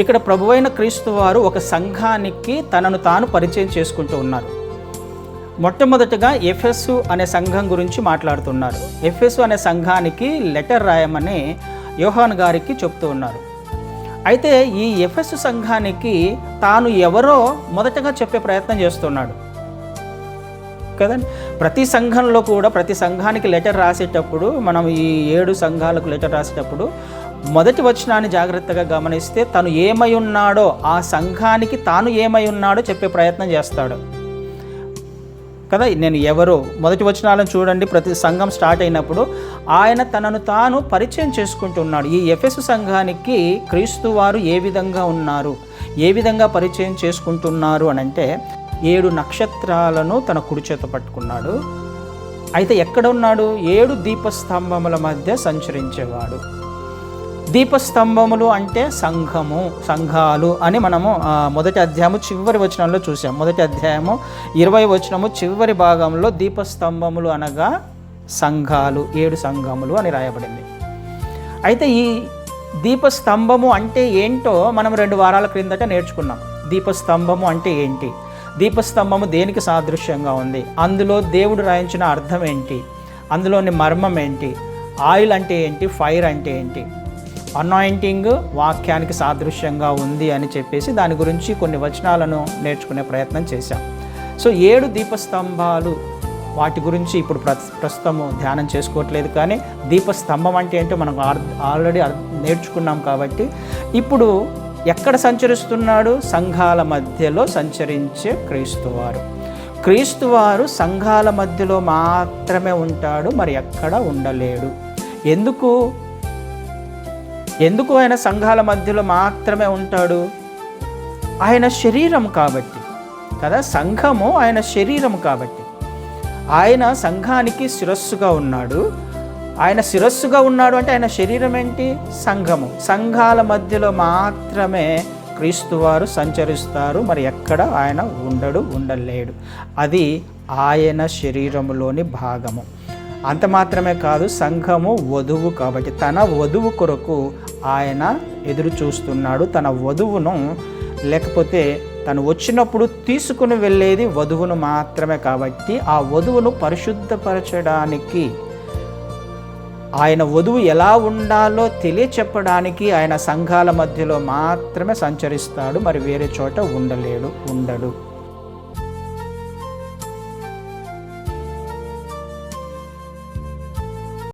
ఇక్కడ ప్రభువైన క్రీస్తు వారు ఒక సంఘానికి తనను తాను పరిచయం చేసుకుంటూ ఉన్నారు. మొట్టమొదటగా ఎఫ్ఎస్సు అనే సంఘం గురించి మాట్లాడుతున్నారు. ఎఫెస్ అనే సంఘానికి లెటర్ రాయమని యోహాన్ గారికి చెప్తూ ఉన్నారు. అయితే ఈ ఎఫ్ఎస్ సంఘానికి తాను ఎవరో మొదటగా చెప్పే ప్రయత్నం చేస్తున్నాడు. కదండి ప్రతి సంఘంలో కూడా ప్రతి సంఘానికి లెటర్ రాసేటప్పుడు మనం ఈ ఏడు సంఘాలకు లెటర్ రాసేటప్పుడు మొదటి వచనాన్ని జాగ్రత్తగా గమనిస్తే తను ఏమై ఉన్నాడో ఆ సంఘానికి తాను ఏమై ఉన్నాడో చెప్పే ప్రయత్నం చేస్తాడు. కదా నేను ఎవరు మొదటి వచనాలను చూడండి ప్రతి సంఘం స్టార్ట్ అయినప్పుడు ఆయన తనను తాను పరిచయం చేసుకుంటున్నాడు ఈ ఎఫెస్ సంఘానికి క్రీస్తు వారు ఏ విధంగా ఉన్నారు ఏ విధంగా పరిచయం చేసుకుంటున్నారు అని అంటే ఏడు నక్షత్రాలను తన కుడి చేత పట్టుకున్నాడు. అయితే ఎక్కడ ఉన్నాడు? ఏడు దీపస్తంభముల మధ్య సంచరించేవాడు. దీపస్తంభములు అంటే సంఘము సంఘాలు అని మనము మొదటి అధ్యాయము చివరి వచనంలో చూసాం. మొదటి అధ్యాయము ఇరవై వచనము చివరి భాగంలో దీపస్తంభములు అనగా సంఘాలు ఏడు సంఘములు అని రాయబడింది. అయితే ఈ దీపస్తంభము అంటే ఏంటో మనం రెండు వారాల క్రిందట నేర్చుకున్నాం. దీపస్తంభము అంటే ఏంటి? దీపస్తంభము దేనికి సాదృశ్యంగా ఉంది? అందులో దేవుడు రాయించిన అర్థం ఏంటి? అందులోని మర్మం ఏంటి? ఆయిల్ అంటే ఏంటి? ఫైర్ అంటే ఏంటి? అనాయింటింగ్ వాక్యానికి సాదృశ్యంగా ఉంది అని చెప్పేసి దాని గురించి కొన్ని వచనాలను నేర్చుకునే ప్రయత్నం చేశాం. సో ఏడు దీపస్తంభాలు వాటి గురించి ఇప్పుడు ప్ర ప్రస్తుతము ధ్యానం చేసుకోవట్లేదు కానీ దీపస్తంభం అంటే ఏంటో మనం ఆర్- ఆల్రెడీ నేర్చుకున్నాం కాబట్టి ఇప్పుడు ఎక్కడ సంచరిస్తున్నాడు? సంఘాల మధ్యలో సంచరించే క్రీస్తువారు క్రీస్తువారు సంఘాల మధ్యలో మాత్రమే ఉంటాడు మరి ఎక్కడ ఉండలేడు. ఎందుకు? ఎందుకు ఆయన సంఘాల మధ్యలో మాత్రమే ఉంటాడు? ఆయన శరీరం కాబట్టి. కదా? సంఘము ఆయన శరీరం కాబట్టి. ఆయన సంఘానికి శిరస్సుగా ఉన్నాడు. ఆయన శిరస్సుగా ఉన్నాడు అంటే ఆయన శరీరం ఏంటి? సంఘము. సంఘాల మధ్యలో మాత్రమే క్రీస్తువారు సంచరిస్తారు. మరి ఎక్కడ ఆయన ఉండడు ఉండలేడు. అది ఆయన శరీరములోని భాగము. అంత మాత్రమే కాదు సంఘము వధువు కాబట్టి తన వధువు కొరకు ఆయన ఎదురు చూస్తున్నాడు. తన వధువును లేకపోతే తను వచ్చినప్పుడు తీసుకుని వెళ్ళేది వధువును మాత్రమే కాబట్టి ఆ వధువును పరిశుద్ధపరచడానికి ఆయన వధువు ఎలా ఉండాలో తెలియచెప్పడానికి ఆయన సంఘాల మధ్యలో మాత్రమే సంచరిస్తాడు. మరి వేరే చోట ఉండలేడు ఉండడు.